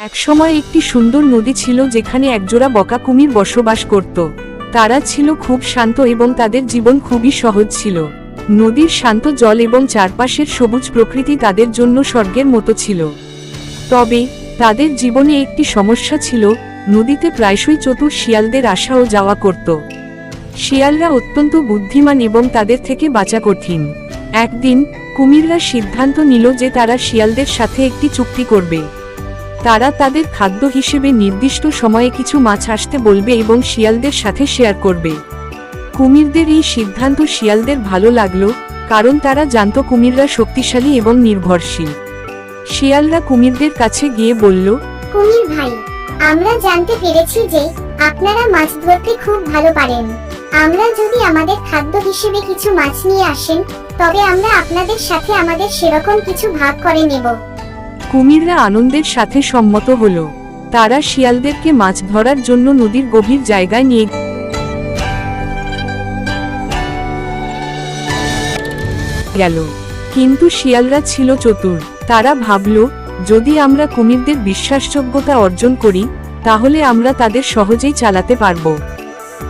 একসময় একটি সুন্দর নদী ছিল যেখানে একজোড়া বকা কুমির বসবাস করত। তারা ছিল খুব শান্ত এবং তাদের জীবন খুবই সহজ ছিল। নদীর শান্ত জল এবং চারপাশের সবুজ প্রকৃতি তাদের জন্য স্বর্গের মতো ছিল। তবে, তাদের জীবনে একটি সমস্যা ছিল, নদীতে প্রায়শই চতুর শিয়ালদের আসা ও যাওয়া করত। শিয়ালরা অত্যন্ত বুদ্ধিমান এবং তাদের থেকে বাঁচা কঠিন। একদিন, কুমিররা সিদ্ধান্ত নিল যে তারা শিয়ালদের সাথে একটি চুক্তি করবে। তারা তাদের খাদ্য হিসেবে নির্দিষ্ট সময়ে কিছু মাছ আসতে বলবে এবং শিয়ালদের সাথে শেয়ার করবে। কুমিরদের এই সিদ্ধান্ত শিয়ালদের ভালো লাগল, কারণ তারা জানত কুমিররা শক্তিশালী এবং নির্ভরশীল। শিয়ালরা কুমিরদের কাছে গিয়ে বলল, কুমির ভাই, আমরা জানতে পেরেছি যে আপনারা মাছ ধরতে খুব ভালো পারেন। আমরা যদি আমাদের খাদ্য হিসেবে কিছু মাছ নিয়ে আসেন, তবে আমরা আপনাদের সাথে আমাদের সেরকম কিছু ভাগ করে নেব। কুমিররা আনন্দের সাথে সম্মত হল। তারা শিয়ালদেরকে মাছ ধরার জন্য নদীর গভীর জায়গায় নিয়ে গেল। কিন্তু শিয়ালরা ছিল চতুর। তারা ভাবল, যদি আমরা কুমিরদের বিশ্বাসযোগ্যতা অর্জন করি, তাহলে আমরা তাদের সহজেই চালাতে পারব।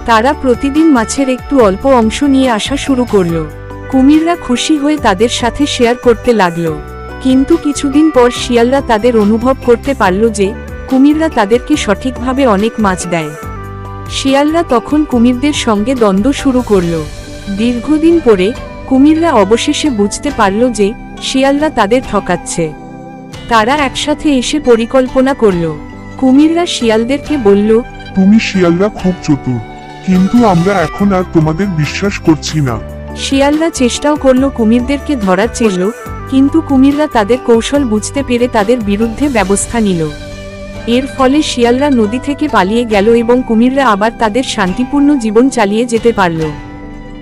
তারা প্রতিদিন মাছের একটু অল্প অংশ নিয়ে আসা শুরু করল। কুমিররা খুশি হয়ে তাদের সাথে শেয়ার করতে লাগল। কিন্তু কিছুদিন পর শিয়ালরা তাদের অনুভব করতে পারল যে কুমিররা তাদেরকে সঠিকভাবে অনেক মাছ দেয়। শিয়ালরা তখন কুমিরদের সঙ্গে দ্বন্দ্ব শুরু করল। দীর্ঘদিন পরে কুমিররা অবশেষে বুঝতে পারল যে শিয়ালরা তাদের ঠকাচ্ছে। তারা একসাথে এসে পরিকল্পনা করল। কুমিররা শিয়ালদেরকে বলল তুমি শিয়ালরা খুব চতুর কিন্তু আমরা এখন আর তোমাদের বিশ্বাস করছি না। শিয়ালরা চেষ্টাও করল কুমিরদেরকে ধরার চেষ্টা। কিন্তু কুমিররা তাদের কৌশল বুঝতে পেরে তাদের বিরুদ্ধে ব্যবস্থা নিল। এর ফলে শিয়ালরা নদী থেকে পালিয়ে গেল এবং কুমিররা আবার তাদের শান্তিপূর্ণ জীবন চালিয়ে যেতে পারল।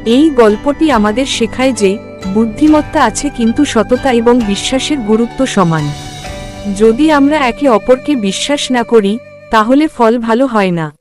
এই গল্পটি আমাদের শেখায় যে, বুদ্ধিমত্তা আছে কিন্তু সততা এবং বিশ্বাসের গুরুত্ব সমান। যদি আমরা একে অপরকে বিশ্বাস না করি, তাহলে ফল ভালো হয় না।